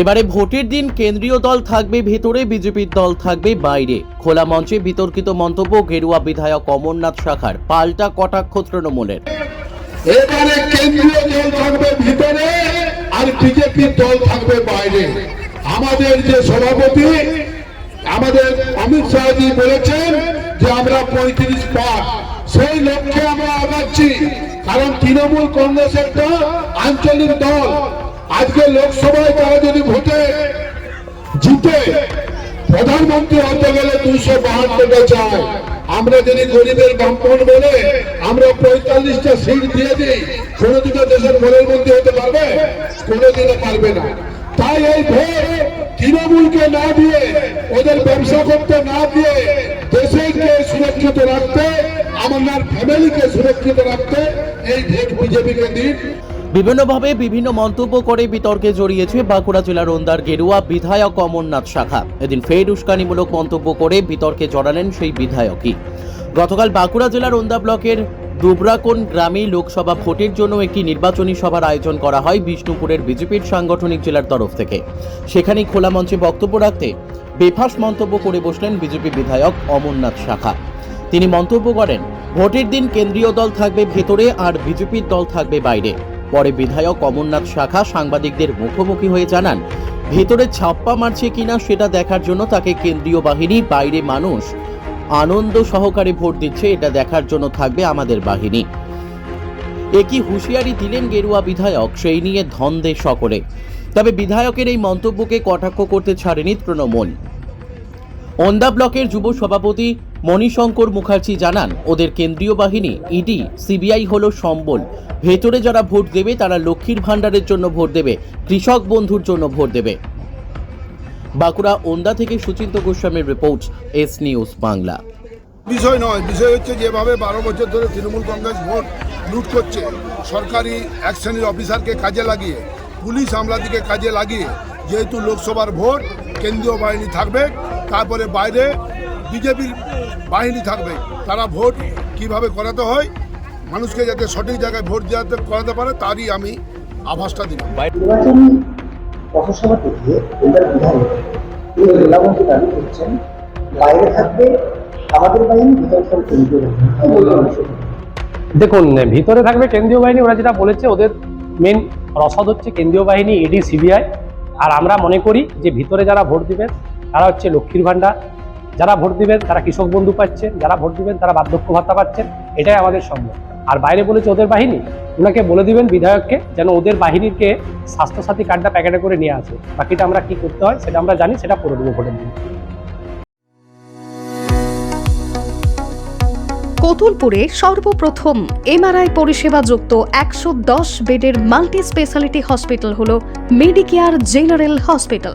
এবারে ভোটের দিন কেন্দ্রীয় দল থাকবে ভেতরে, বিজেপির দল থাকবে বাইরে। খোলা মঞ্চে বিতর্কিত মন্তব্য গেরুয়া বিধায়ক অমরনাথ শাখার, পাল্টা কটাক্ষ তৃণমূলের। এবারে কেন্দ্রীয় দল থাকবে ভিতরে আর বিজেপির দল থাকবে বাইরে। আমাদের যে সভাপতি, আমাদের অমিত শাহজি বলেছেন যে আমরা পঁয়ত্রিশ পার। সেই লক্ষ্যে আমরা আগাচ্ছি। কারণ তৃণমূল কংগ্রেস একটা আঞ্চলিক দল। আজকে লোকসভায় তারা যদি ভোটে জিতে, প্রধানমন্ত্রী হতে গেলে দুশো বাহান্নটা চায়। আমরা যদি গরিবের বামপন বলে আমরা পঁয়তাল্লিশটা সিট দিয়ে দিই কোনোদিনও দেশের প্রধানমন্ত্রী হতে পারবে? কোনোদিনও পারবে না। তাই এই ভোট তৃণমূলকে না দিয়ে, ওদের ব্যবসা করতে না দিয়ে দেশকে সুরক্ষিত রাখতে, আমার ফ্যামিলিকে সুরক্ষিত রাখতে এই ভোট বিজেপিকে দিন। বিভিন্নভাবে বিভিন্ন মন্তব্য করে বিতর্কে জড়িয়েছে বাঁকুড়া জেলার ওন্দার গেরুয়া বিধায়ক অমরনাথ শাখা। এদিন ফের উস্কানিমূলক মন্তব্য করে বিতর্কে জড়ালেন সেই বিধায়কই। গতকাল বাঁকুড়া জেলার ওন্দা ব্লকের দুবরাকোন গ্রামে লোকসভা ভোটের জন্য একটি নির্বাচনী সভার আয়োজন করা হয় বিষ্ণুপুরের বিজেপির সাংগঠনিক জেলার তরফ থেকে। সেখানেই খোলা মঞ্চে বক্তব্য রাখতে বেফাস মন্তব্য করে বসলেন বিজেপি বিধায়ক অমরনাথ শাখা। তিনি মন্তব্য করেন, ভোটের দিন কেন্দ্রীয় দল থাকবে ভেতরে আর বিজেপির দল থাকবে বাইরে। পরে বিধায়ক অমরনাথ শাখা সাংবাদিকদের মুখোমুখি হয়ে জানান, ভেতরে ছাপ্পা মারছে কিনা সেটা দেখার জন্য তাকে কেন্দ্রীয় বাহিনী, বাইরে মানুষ। আনন্দ সহকারে ভোট দিচ্ছে, এটা দেখার জন্য থাকবে আমাদের বাহিনী। একই হুঁশিয়ারি দিলেন গেরুয়া বিধায়ক, সেই নিয়ে ধন্দে সকলে। তবে বিধায়কের এই মন্তব্যকে কটাক্ষ করতে ছাড়েনি তৃণমূল। অন্দা ব্লকের যুব সভাপতি মণিশঙ্কর মুখার্জি জানান, ওদের কেন্দ্রীয় বাহিনী, ইডি, সিবিআই হলো সম্বল। ভেতরে যারা ভোট দেবে, তারা লক্ষ্মীর ভাণ্ডারের জন্য ভোট দেবে, কৃষক বন্ধুর জন্য ভোট দেবে। বাঁকুড়া ওন্দা থেকে সুচিন্ত গোস্বামীর রিপোর্ট, এস নিউজ বাংলা। বিষয় নয়, বিষয় হচ্ছে যেভাবে বারো বছর ধরে তৃণমূল কংগ্রেস ভোট লুট করছে, সরকারি এক শ্রেণির অফিসারকে কাজে লাগিয়ে, পুলিশ আমলাদিকে কাজে লাগিয়ে, যেহেতু লোকসভার ভোট, কেন্দ্রীয় বাহিনী থাকবে, তারপরে বাইরে বিজেপির বাহিনী থাকবে তারা ভোট কীভাবে করাতে হয় মানুষকে যাতে সঠিক জায়গায় ভোট দেওয়াতে করাতে পারে তারই আমি আভাসটা দিলাম। নির্বাচনী পথসভা থেকে এবার বিধায়ক তিনি জেলামন্ত্রী দাবি করছেন বাইরে থাকবে আমাদের বাহিনী ভিতরে থাকবে কেন্দ্রীয় বাহিনী। কি বলবেন এই বিষয়ে? দেখুন ভিতরে থাকবে কেন্দ্রীয় বাহিনী ওরা যেটা বলেছে ওদের মেন রসদ হচ্ছে কেন্দ্রীয় বাহিনী ইডি সিবিআই আর আমরা মনে করি যে ভিতরে যারা ভোট দিবেন তারা হচ্ছে লক্ষ্মীর ভাণ্ডার। যারা ভোট দিবেন, তারা কৃষক বন্ধু পাচ্ছেন, যারা ভোট দিবেন, তারা বার্ধক্য ভাতা পাচ্ছেন, এটাই আমাদের সম্ভব। আর বাইরে বলেছে ওদের বাহিনী ওনাকে বলে দিবেন বিধায়ককে যেন ওদের বাহিনীকে স্বাস্থ্যসাথী কার্ডটা প্যাকেটে করে নিয়ে আসে। বাকিটা আমরা কি করতে হয়, সেটা আমরা জানি, সেটা করে দেবো ভোটের দিন। কতুলপুরে সর্বপ্রথম এমআরআই পরিষেবা যুক্ত একশো দশ বেডের মাল্টি স্পেশালিটি হসপিটাল হল মেডিকেয়ার জেনারেল হসপিটাল।